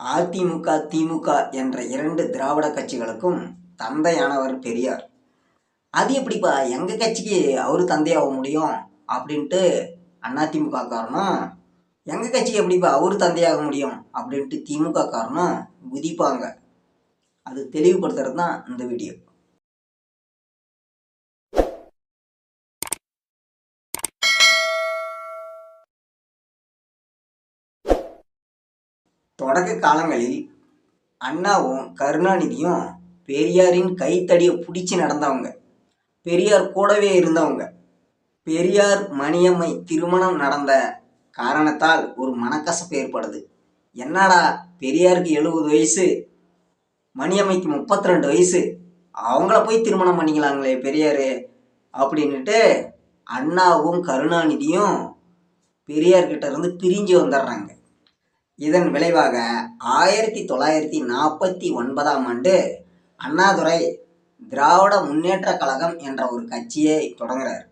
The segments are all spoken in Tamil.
அதிமுக திமுக என்ற இரண்டு திராவிட கட்சிகளுக்கும் தந்தையானவர் பெரியார். அது எப்படிப்பா? எங்கள் கட்சிக்கு அவர் தந்தையாக முடியும் அப்படின்ட்டு அதிமுக காரணம்? எங்கள் கட்சிக்கு எப்படிப்பா அவர் தந்தையாக முடியும் அப்படின்ட்டு திமுக காரணம் குதிப்பாங்க. அது தெளிவுபடுத்துறது தான் இந்த வீடியோ. தொடக்க காலங்களில் அண்ணாவும் கருணாநிதியும் பெரியாரின் கைத்தடியை பிடிச்சி நடந்தவங்க. பெரியார் கூடவே இருந்தவங்க. பெரியார் மணியம்மை திருமணம் நடந்த காரணத்தால் ஒரு மனக்கசப்பு ஏற்படுது. என்னடா பெரியாருக்கு எழுபது வயசு மணியம்மைக்கு முப்பத்தி ரெண்டு வயசு அவங்கள போய் திருமணம் பண்ணிக்கலாங்களே பெரியார் அப்படின்ட்டு அண்ணாவும் கருணாநிதியும் பெரியார்கிட்ட இருந்து பிரிஞ்சு வந்துடுறாங்க. இதன் விளைவாக ஆயிரத்தி தொள்ளாயிரத்தி நாற்பத்தி ஒன்பதாம் ஆண்டு அண்ணாதுரை திராவிட முன்னேற்ற கழகம் என்ற ஒரு கட்சியை தொடங்குறார்.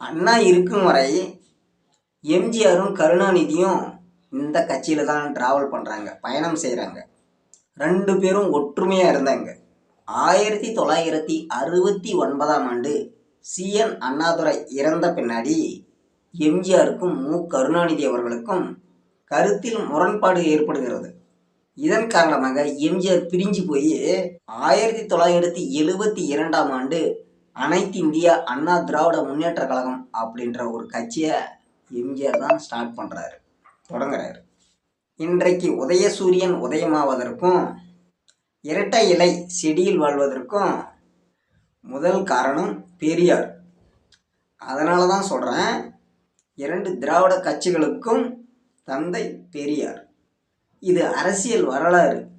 அண்ணா இருக்கும் வரை எம்ஜிஆரும் கருணாநிதியும் இந்த கட்சியில் தான் ட்ராவல் பண்ணுறாங்க பயணம் செய்கிறாங்க ரெண்டு பேரும் ஒற்றுமையாக இருந்தாங்க. ஆயிரத்தி தொள்ளாயிரத்தி அறுபத்தி ஒன்பதாம் ஆண்டு சிஎன் அண்ணாதுரை இறந்த பின்னாடி எம்ஜிஆருக்கும் மு. கருணாநிதி அவர்களுக்கும் கருத்தில் முரண்பாடு ஏற்படுகிறது. இதன் காரணமாக எம்ஜிஆர் பிரிஞ்சு போய் ஆயிரத்தி தொள்ளாயிரத்தி எழுபத்தி இரண்டாம் ஆண்டு அனைத்து இந்திய அண்ணா திராவிட முன்னேற்ற கழகம் அப்படின்ற ஒரு கட்சியை எம்ஜிஆர் தான் ஸ்டார்ட் பண்ணுறாரு தொடங்குறாரு. இன்றைக்கு உதயசூரியன் உதயமாவதற்கும் இரட்டை இலை செடியில் வாழ்வதற்கும் முதல் காரணம் பெரியார். அதனால தான் சொல்கிறேன் இரண்டு திராவிட கட்சிகளுக்கும் தந்தை பெரியார். இது அரசியல் வரலாறு.